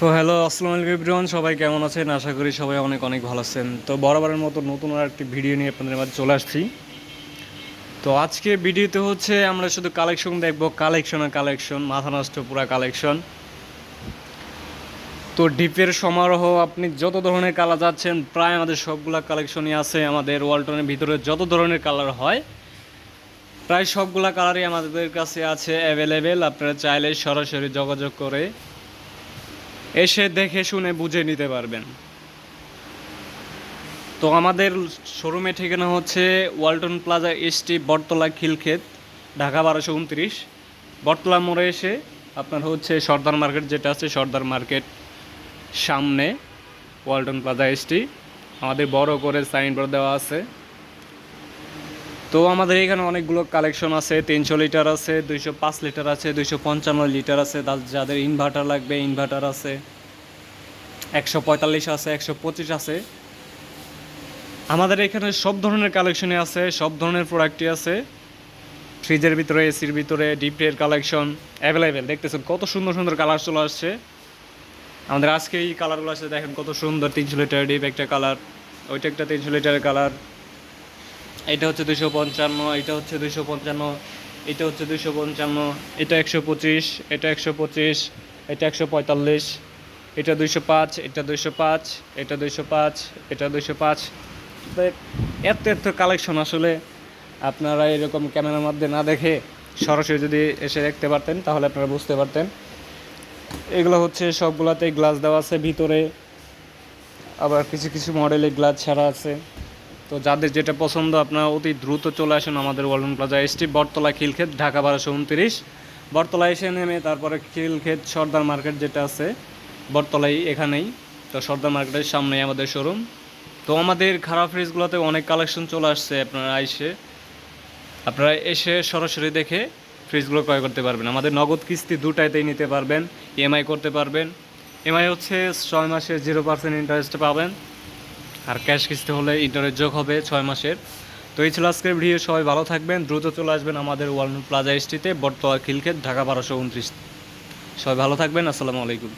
So hello আসসালামু আলাইকুম everyone সবাই কেমন আছেন? আশা করি সবাই অনেক অনেক ভালো আছেন। তো বরাবরের মতো নতুন আর একটি ভিডিও নিয়ে আপনাদের মাঝে চলে আসছি। তো আজকে ভিডিওতে হচ্ছে আমরা শুধু কালেকশন দেখব কালেকশন আর কালেকশন মাথা নষ্ট, পুরা কালেকশন তো ডিপের সমারোহ, আপনি যত ধরনের কালার যাচ্ছেন, প্রায় আমাদের সবগুলা কালেকশনই আছে আমাদের ওয়ালটনের ভিতরে, যত ধরনের কালার হয়, প্রায় সবগুলা কালারই আমাদের কাছে আছে অ্যাভেলেবেল আপনারা চাইলে সরাসরি যোগাযোগ করে এসে দেখে শুনে বুঝে নিতে পারবেন। তো আমাদের শোরুমে ঠিকানা হচ্ছে Walton plaza ST Bottola Khilkhet, Dhaka বারোশো উনত্রিশ। বটতলা মোড়ে এসে আপনার হচ্ছে সর্দার মার্কেট যেটা আছে, সর্দার মার্কেট সামনে ওয়ালটন প্লাজা এসটি। আমাদের বড় করে সাইনবোর্ড দেওয়া আছে। তো আমাদের এখানে অনেকগুলো কালেকশন আছে, তিনশো লিটার আছে, দুইশো পাঁচ লিটার আছে, দুইশো পঞ্চান্ন লিটার আছে যাদের ইনভার্টার লাগবে ইনভার্টার আছে, একশো পঁয়তাল্লিশ আছে, একশো পঁচিশ আছে। আমাদের এখানে সব ধরনের কালেকশনই আছে, সব ধরনের প্রোডাক্টই আছে। ফ্রিজের ভিতরে এসির ভিতরে ডিপের কালেকশন অ্যাভেলেবেল দেখতেছেন কত সুন্দর সুন্দর কালার চলে আসছে। আমাদের আজকে এই কালারগুলো আছে, দেখেন কত সুন্দর, তিনশো লিটার ডিপ একটা কালার ওইটা একটা তিনশো লিটারের কালার এটা হচ্ছে দুশো পঞ্চান্ন, এটা হচ্ছে দুশো পঞ্চান্ন, এটা হচ্ছে দুশো পঞ্চান্ন, এটা একশো পঁচিশ, এটা একশো পঁচিশ, এটা একশো পঁয়তাল্লিশ, এটা দুইশো পাঁচ, এটা দুইশো পাঁচ, এটা দুইশো পাঁচ, এটা দুইশো পাঁচ। এত এত কালেকশন আসলে আপনারা এরকম ক্যামেরার মধ্যে না দেখে সরাসরি যদি এসে দেখতে পারতেন, তাহলে আপনারা বুঝতে পারতেন। এগুলো হচ্ছে সবগুলাতে গ্লাস দেওয়া আছে, ভিতরে আবার কিছু কিছু মডেলে গ্লাস ছাড়া আছে। তো যাদের যেটা পছন্দ, আপনারা অতি দ্রুত চলে আসেন আমাদের Walton plaza, ST Bottola Khilkhet, Dhaka বারোশো উনত্রিশ। বটতলা এসে নেমে তারপরে খিলক্ষেত সর্দার মার্কেট যেটা আছে, বটতলাই এখানেই। তো সর্দার মার্কেটের সামনেই আমাদের শোরুম। তো আমাদের খারাপ ফ্রিজগুলোতে অনেক কালেকশন চলে আসছে, আপনারা এসে আপনারা এসে সরাসরি দেখে ফ্রিজগুলো ক্রয় করতে পারবেন। আমাদের নগদ কিস্তি দুটাইতেই নিতে পারবেন ইএমআই করতে পারবেন। এমআই হচ্ছে ছয় মাসে জিরো পার্সেন্ট ইন্টারেস্ট পাবেন। আর ক্যাশ কিস্তি হলে ইন্টারনেট যোগ হবে ছয় মাসের। তো এই ছিল আজকের ভিডিও সবাই ভালো থাকবেন, দ্রুত চলে আসবেন আমাদের ওয়ার্ল্ড প্লাজা স্ট্রিটে বর্তমান খিলক্ষেত, ঢাকা বারোশো উনত্রিশ। সবাই ভালো থাকবেন, আসসালামু আলাইকুম।